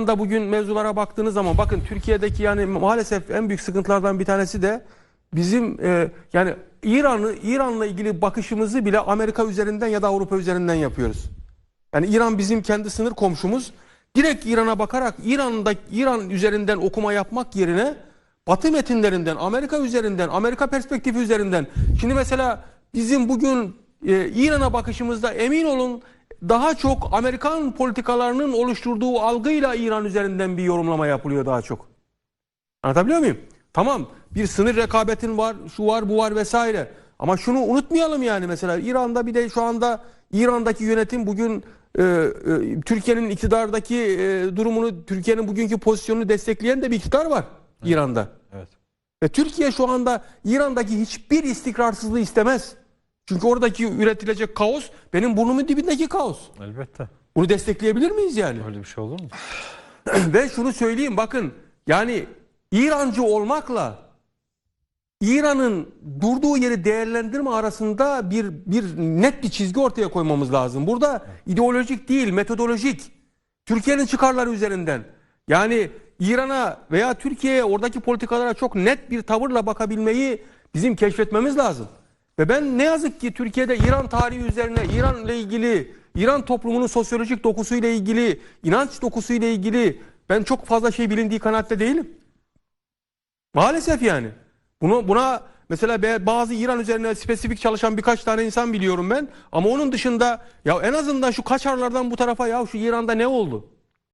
da bugün mevzulara baktığınız zaman bakın Türkiye'deki yani maalesef en büyük sıkıntılardan bir tanesi de bizim e, yani İran'ı İran'la ilgili bakışımızı bile Amerika üzerinden ya da Avrupa üzerinden yapıyoruz. Yani İran bizim kendi sınır komşumuz. Direkt İran'a bakarak İran'da İran üzerinden okuma yapmak yerine Batı metinlerinden, Amerika üzerinden, Amerika perspektifi üzerinden. Şimdi mesela bizim bugün e, İran'a bakışımızda emin olun daha çok Amerikan politikalarının oluşturduğu algıyla İran üzerinden bir yorumlama yapılıyor daha çok. Anlatabiliyor muyum? Tamam bir sınır rekabetin var, şu var, bu var vesaire. Ama şunu unutmayalım yani mesela İran'da bir de şu anda İran'daki yönetim bugün e, e, Türkiye'nin iktidardaki e, durumunu, Türkiye'nin bugünkü pozisyonunu destekleyen de bir iktidar var İran'da. Evet. Ve Türkiye şu anda İran'daki hiçbir istikrarsızlığı istemez. Çünkü oradaki üretilecek kaos benim burnumun dibindeki kaos. Elbette. Bunu destekleyebilir miyiz yani? Öyle bir şey olur mu? Ve şunu söyleyeyim bakın yani İrancı olmakla İran'ın durduğu yeri değerlendirme arasında bir bir net bir çizgi ortaya koymamız lazım. Burada ideolojik değil, metodolojik. Türkiye'nin çıkarları üzerinden. Yani İran'a veya Türkiye'ye oradaki politikalara çok net bir tavırla bakabilmeyi bizim keşfetmemiz lazım. Ve ben ne yazık ki Türkiye'de İran tarihi üzerine İran ile ilgili, İran toplumunun sosyolojik dokusuyla ilgili, inanç dokusuyla ilgili ben çok fazla şey bilindiği kanaatte değilim. Maalesef yani. Bunu buna mesela bazı İran üzerine spesifik çalışan birkaç tane insan biliyorum ben. Ama onun dışında ya en azından şu Kaçarlardan bu tarafa ya şu İran'da ne oldu?